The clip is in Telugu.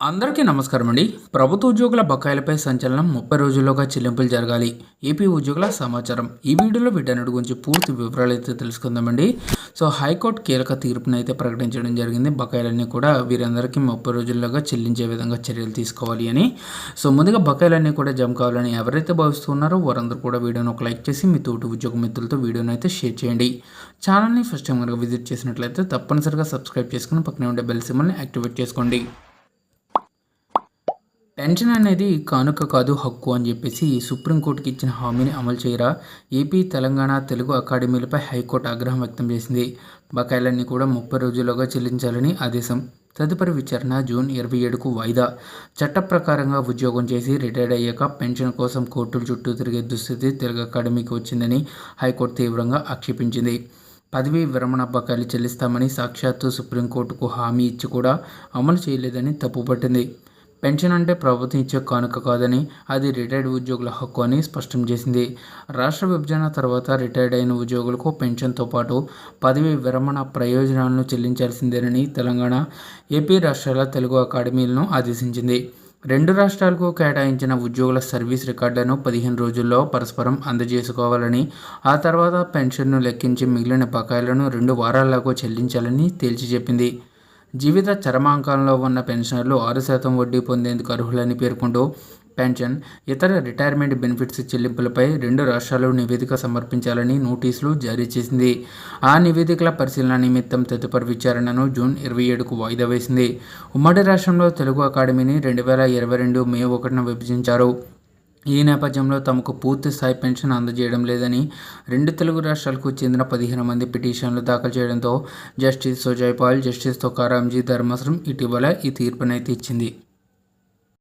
అందరికీ నమస్కారం అండి. ప్రభుత్వ ఉద్యోగుల బకాయిలపై సంచలనం ముప్పై రోజుల్లోగా చెల్లింపులు జరగాలి. ఏపీ ఉద్యోగుల సమాచారం. ఈ వీడియోలో వీటన్నిటి గురించి పూర్తి వివరాలు అయితే తెలుసుకుందామండి సో హైకోర్టు కీలక తీర్పును అయితే ప్రకటించడం జరిగింది. బకాయిలన్నీ కూడా వీరందరికీ ముప్పై రోజుల్లోగా చెల్లించే విధంగా చర్యలు తీసుకోవాలి అని. సో ముందుగా బకాయిలన్నీ కూడా జమ కావాలని ఎవరైతే భావిస్తున్నారో వారందరూ కూడా వీడియోను ఒక లైక్ చేసి మీ తోటి ఉద్యోగ మిత్రులతో వీడియోను అయితే షేర్ చేయండి. ఛానల్ని ఫస్ట్ టైం కనుక విజిట్ చేసినట్లయితే తప్పనిసరిగా సబ్స్క్రైబ్ చేసుకుని పక్కనే ఉండే బెల్ సిమ్మల్ని యాక్టివేట్ చేసుకోండి. పెన్షన్ అనేది కానుక కాదు హక్కు అని చెప్పేసి సుప్రీంకోర్టుకి ఇచ్చిన హామీని అమలు చేయరా? ఏపీ తెలంగాణ తెలుగు అకాడమీలపై హైకోర్టు ఆగ్రహం వ్యక్తం చేసింది. బకాయిలన్నీ కూడా ముప్పై రోజుల్లోగా చెల్లించాలని ఆదేశం. తదుపరి విచారణ జూన్ ఇరవై ఏడుకు వాయిదా. చట్ట ప్రకారంగా ఉద్యోగం చేసి రిటైర్డ్ అయ్యాక పెన్షన్ కోసం కోర్టుల చుట్టూ తిరిగే దుస్థితి తెలుగు అకాడమీకి వచ్చిందని హైకోర్టు తీవ్రంగా ఆక్షేపించింది. పదవీ విరమణ బకాయిలు చెల్లిస్తామని సాక్షాత్తు సుప్రీంకోర్టుకు హామీ ఇచ్చి కూడా అమలు చేయలేదని తప్పుపట్టింది. పెన్షన్ అంటే ప్రభుత్వం ఇచ్చే కానుక కాదని అది రిటైర్డ్ ఉద్యోగుల హక్కు అని స్పష్టం చేసింది. రాష్ట్ర విభజన తర్వాత రిటైర్డ్ అయిన ఉద్యోగులకు పెన్షన్తో పాటు పదవి విరమణ ప్రయోజనాలను చెల్లించాల్సిందేనని తెలంగాణ ఏపీ రాష్ట్రాల తెలుగు అకాడమీలను ఆదేశించింది. రెండు రాష్ట్రాలకు కేటాయించిన ఉద్యోగుల సర్వీస్ రికార్డులను పదిహేను రోజుల్లో పరస్పరం అందజేసుకోవాలని ఆ తర్వాత పెన్షన్ను లెక్కించి మిగిలిన బకాయిలను రెండు వారాల్లోగా చెల్లించాలని తేల్చి చెప్పింది. జీవిత చరమాంకంలో ఉన్న పెన్షనర్లు ఆరు శాతం వడ్డీ పొందేందుకు అర్హులని పేర్కొంటూ పెన్షన్ ఇతర రిటైర్మెంట్ బెనిఫిట్స్ చెల్లింపులపై రెండు రాష్ట్రాలు నివేదిక సమర్పించాలని నోటీసులు జారీ చేసింది. ఆ నివేదికల పరిశీలన నిమిత్తం తదుపరి విచారణను జూన్ ఇరవై ఏడుకు వాయిదా వేసింది. ఉమ్మడి రాష్ట్రంలో తెలుగు అకాడమీని రెండు వేల ఇరవై రెండు మే ఒకటిన విభజించారు. ఈ నేపథ్యంలో తమకు పూర్తి స్థాయి పెన్షన్ అందజేయడం లేదని రెండు తెలుగు రాష్ట్రాలకు చెందిన పదిహేను మంది పిటిషన్లు దాఖలు చేయడంతో జస్టిస్ సుజయ్ పాల్ జస్టిస్ తొకారాంజీ ధర్మాసనం ఇటీవల ఈ తీర్పునైతే ఇచ్చింది.